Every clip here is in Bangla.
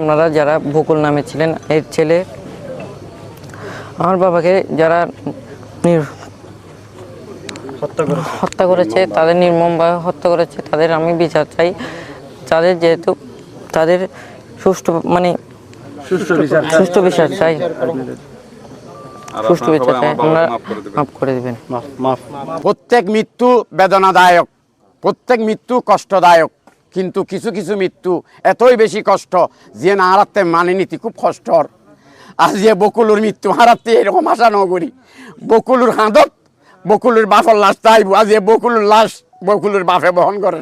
আপনারা যারা বকুল নামে ছিলেন এর ছেলে আমার বাবাকে যারা হত্যা করেছে। তাদের নির্মমভাবে হত্যা করেছে তাদের আমি বিচার চাই। তাদের যেহেতু তাদের সুষ্ঠু মানে সুষ্ঠু বিচার চাই। সুষ্ঠু বিচার চাই। আপনারা মাফ করে দেবেন। প্রত্যেক মৃত্যু বেদনাদায়ক। প্রত্যেক মৃত্যু কষ্টদায়ক। কিন্তু কিছু কিছু মৃত্যু এতই বেশি কষ্ট যে না হারাতে মানে নীতি খুব কষ্টর। আর যে বকুলুর মৃত্যু হারাতে এরকম আশা নগরী বকুলুর হাঁদত, বকুলুর বাপের লাশ তাইব আজ এ বকুলুর লাশ বকুলুর বাপে বহন করে।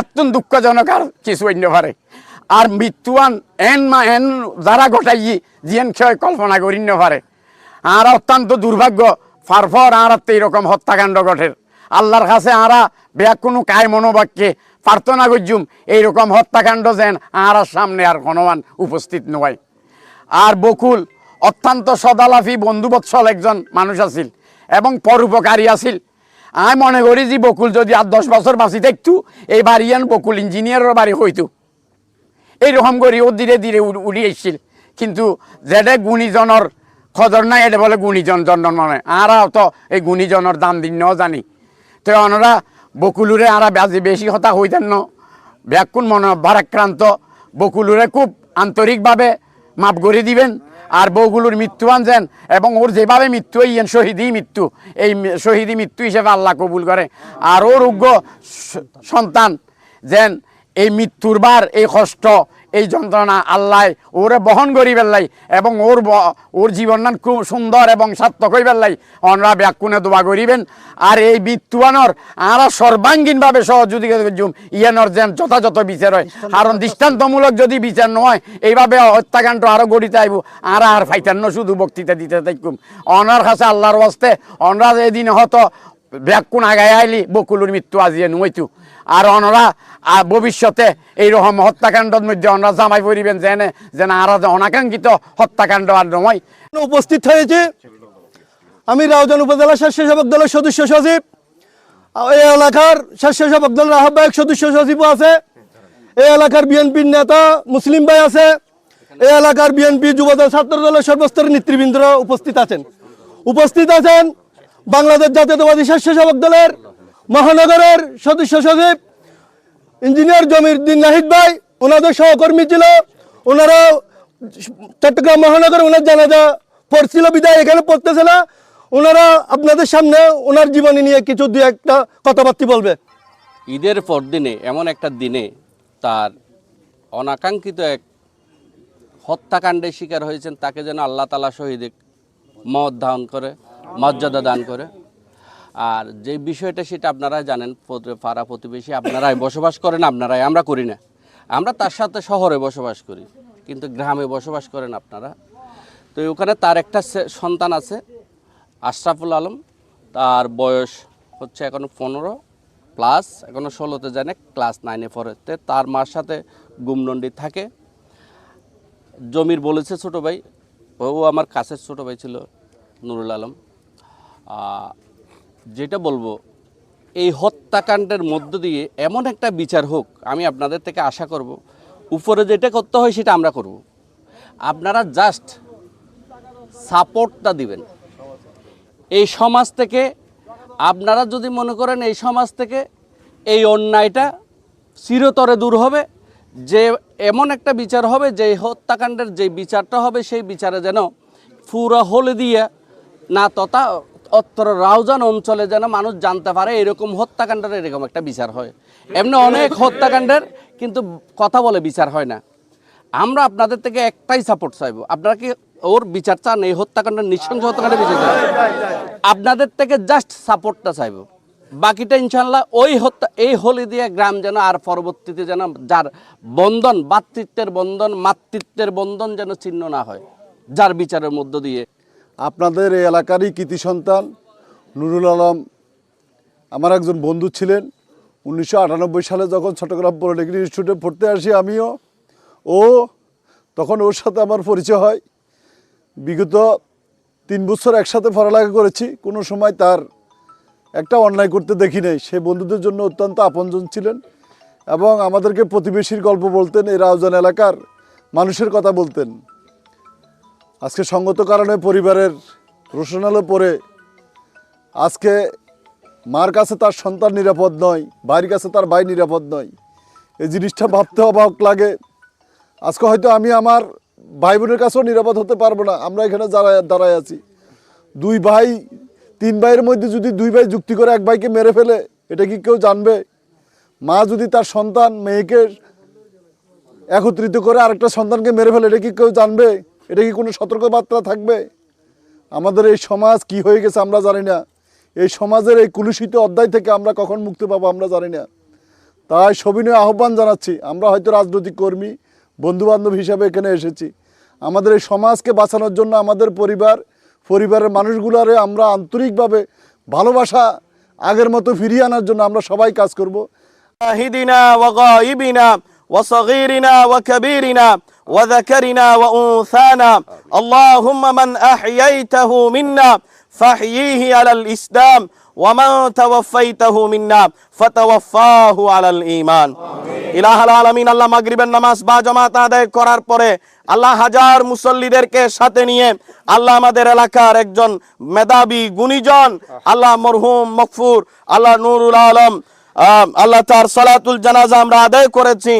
এত দুঃখজনক আর কিছু অন্য পারে আর মৃত্যুয়ান এন মা এন যারা ঘটাই জিয়ান ক্ষয় কল্পনা করি ন পারে আর অত্যন্ত দুর্ভাগ্য, ফারফর আর এইরকম হত্যাকাণ্ড ঘটের। আল্লাহর কাছে আরা বেয়া কোনো কায় মনোবাক্যে প্রার্থনা করজুম এইরকম হত্যাকাণ্ড যেন আর সামনে আর কোনোমান উপস্থিত নয়। আর বকুল, অত্যন্ত সদালাফি বন্ধুবৎসল একজন মানুষ আছিল এবং পরোপকারী আছিল। আমি মনে করি যে বকুল যদি আর দশ বছর বাঁচি থাকতু, এই বাড়িয়ান বকুল ইঞ্জিনিয়ারের বাড়ি হইতো। এইরকম করি ও ধীরে ধীরে উড়- এসছিল কিন্তু যেটা গুণীজনের খদর নাই এটা বলে গুণীজন জন্ম মানে আরাও তো এই গুণীজনের দাম দিন জানি। তো ওনারা বকুলুরে আরা বেশি বেশি হতা হইতেন ন। ব্যাকুণ মন ভারাক্রান্ত। বকুলুরে খুব আন্তরিকভাবে মাপ করে দিবেন। আর বউগুলোর মৃত্যু আনছেন এবং ওর যেভাবে মৃত্যু ইয়েন শহীদই মৃত্যু, এই শহীদই মৃত্যু হিসেবে আল্লাহ কবুল করে। আর ওর উগ্র সন্তান যেন এই মৃত্যুর বার এই কষ্ট এই যন্ত্রণা আল্লাহ ওরে বহন করি পেলাই এবং ওর ওর জীবন খুব সুন্দর এবং সার্থক হই পেলাই অনরা ব্যাকুণে দোয়া করিবেন। আর এই মৃত্যুয়ানর আরা সর্বাঙ্গীনভাবে সহযোগিতা করছুম ইয়ানর যেন যথাযথ বিচার হয়। কারণ দৃষ্টান্তমূলক যদি বিচার নয়, এইভাবে হত্যাকাণ্ড আরও গড়িতে আইব। আর আর ফাইতান্ন শুধু বক্তৃতা দিতে থাকুম। অনার কাছে আল্লাহর বস্তে অনরা এদিন হয়তো ব্যাকুণ আগায় আইলি, বকুলুর মৃত্যু আজিয়ে নুইতু আর অনরা ভবিষ্যতে এইরকম হত্যাকাণ্ডের মধ্যে অনরা জামাই পড়িবেন যেন যেন আর অনাকাঙ্ক্ষিত হত্যাকাণ্ড আর নয়। উপস্থিত হয়েছে আমি রাউজান উপজেলা স্বেচ্ছাসেবক দলের সদস্য সচিব। এই এলাকার স্বেচ্ছাসেবক দলের আহ্বায়ক সদস্য সচিবও আছে। এই এলাকার বিএনপির নেতা মুসলিম ভাই আছে। এই এলাকার বিএনপি যুবদল ছাত্র দলের সর্বস্তরের নেতৃবৃন্দ উপস্থিত আছেন। উপস্থিত আছেন বাংলাদেশ জাতীয়তাবাদী স্বেচ্ছাসেবক দলের মহানগরের সদস্য সচিব ইঞ্জিনিয়ার জমির দিন নাহিদ ভাই, ওনাদের সহকর্মী ছিল। ওনারা চট্টগ্রাম মহানগর, ওনার জানাজা পড়ছিল, বিদায় এখানে পড়তেছে না। ওনারা আপনাদের সামনে ওনার জীবনী নিয়ে কিছু দু একটা কথাবার্তা বলবে। ঈদের পর দিনে এমন একটা দিনে তার অনাকাঙ্ক্ষিত এক হত্যাকাণ্ডের শিকার হয়েছেন, তাকে যেন আল্লাহ তালা শহীদ মত দান করে, মর্যাদা দান করে। আর যে বিষয়টা সেটা আপনারা জানেন পাড়া প্রতিবেশী আপনারাই বসবাস করেন, আপনারাই আমরা করি না। আমরা তার সাথে শহরে বসবাস করি, কিন্তু গ্রামে বসবাস করেন আপনারা। তো ওখানে তার একটা সন্তান আছে, আশরাফুল আলম। তার বয়স হচ্ছে এখনও পনেরো প্লাস এখনও ষোলোতে জানে ক্লাস নাইনে পড়েতে তার মার সাথে গুমনন্ডি থাকে। জমির বলেছে ছোটো ভাই, ও আমার কাছের ছোটো ভাই ছিল নুরুল আলম। যেটা বলব, এই হত্যাকাণ্ডের মধ্য দিয়ে এমন একটা বিচার হোক, আমি আপনাদের থেকে আশা করব, উপরে যেটা করতে হয় সেটা আমরা করব। আপনারা জাস্ট সাপোর্টটা দিবেন। এই সমাজ থেকে, আপনারা যদি মনে করেন এই সমাজ থেকে এই অন্যায়টা চিরতরে দূর হবে, যে এমন একটা বিচার হবে, যে হত্যাকাণ্ডের যে বিচারটা হবে, সেই বিচারে যেন পুরা হলে দিয়ে না তথা অত্র রাউজান অঞ্চলে যেন মানুষ জানতে পারে এরকম হত্যাকাণ্ডের এরকম একটা বিচার হয়। এমনি অনেক হত্যাকাণ্ডের কিন্তু কথা বলে বিচার হয় না। আমরা আপনাদের থেকে একটাই সাপোর্ট চাইব। আপনারা কি ওর বিচার চান? এই হত্যাকাণ্ডের নৃশংস হত্যাকাণ্ডের বিচার চান? আপনাদের থেকে জাস্ট সাপোর্টটা চাইব। বাকিটা ইনশাল্লাহ ওই হত্যা, এই হলি দিয়ে গ্রাম যেন আর পরবর্তীতে যেন যার বন্ধন, ভাতৃত্বের বন্ধন, মাতৃত্বের বন্ধন যেন ছিন্ন না হয়, যার বিচারের মধ্য দিয়ে। আপনাদের এই এলাকারই কৃতি সন্তান, নুরুল আলম। আমার একজন বন্ধু ছিলেন। উনিশশো আটানব্বই সালে যখন চট্টগ্রাম পলিটেকনিক ইনস্টিটিউটে পড়তে আসি আমিও। ও তখন ওর সাথে আমার পরিচয় হয়। বিগত তিন বছর একসাথে পড়ালেখা করেছি। কোনো সময় তার একটা অন্যায় করতে দেখি নাই। সে বন্ধুদের জন্য অত্যন্ত আপনজন ছিলেন এবং আমাদেরকে প্রতিবেশীর গল্প বলতেন এই রাউজান এলাকার মানুষের কথা বলতেন। আজকে সঙ্গত কারণে পরিবারের রোশনালো পরে আজকে মার কাছে তার সন্তান নিরাপদ নয়, ভাইয়ের কাছে তার ভাই নিরাপদ নয়। এই জিনিসটা ভাবতে অবাক লাগে। আজকে হয়তো আমি আমার ভাই বোনের কাছেও নিরাপদ হতে পারব না। আমরা এখানে যারা দাঁড়ায় আছি। দুই ভাই, তিন ভাইয়ের মধ্যে যদি দুই ভাই যুক্তি করে এক ভাইকে মেরে ফেলে, এটা কি কেউ জানবে? মা যদি তার সন্তান মেয়েকে একত্রিত করে আরেকটা সন্তানকে মেরে ফেলে, এটা কি কেউ জানবে? এটা কি কোনো সতর্কবার্তা থাকবে? আমাদের এই সমাজ কি হয়ে গেছে আমরা জানি না। এই সমাজের এই কুলুষিত অধ্যায় থেকে আমরা কখন মুক্তি পাবো আমরা জানি না। তাই সবিনয় আহ্বান জানাচ্ছি, আমরা হয়তো রাজনৈতিক কর্মী, বন্ধুবান্ধব হিসাবে এখানে এসেছি। আমাদের এই সমাজকে বাঁচানোর জন্য আমাদের পরিবার, পরিবারের মানুষগুলারে আমরা আন্তরিকভাবে ভালোবাসা, আগের মতো ফিরিয়ে আনার জন্য আমরা সবাই কাজ করব। شاهدنا وغائبنا وصغيرنا وكبيرنا وذكرنا وأنثانا اللهم من أحييته منا فاحييه على الإسلام ومن توفيته منا فتوفاه على الإيمان ইলাহাল আলামিন আল্লাহ মাগরিবের নামাজ বা জামাত আদায় করার পরে আল্লাহ হাজার মুসল্লিদেরকে সাথে নিয়ে আল্লাহ আমাদের এলাকার একজন মেধাবী গুণীজন আল্লাহ মরহুম মকফুর আল্লাহ নুরুল আলম আহ, আল্লাহ তার সালাতুল জানাজা আমরা আদায় করেছি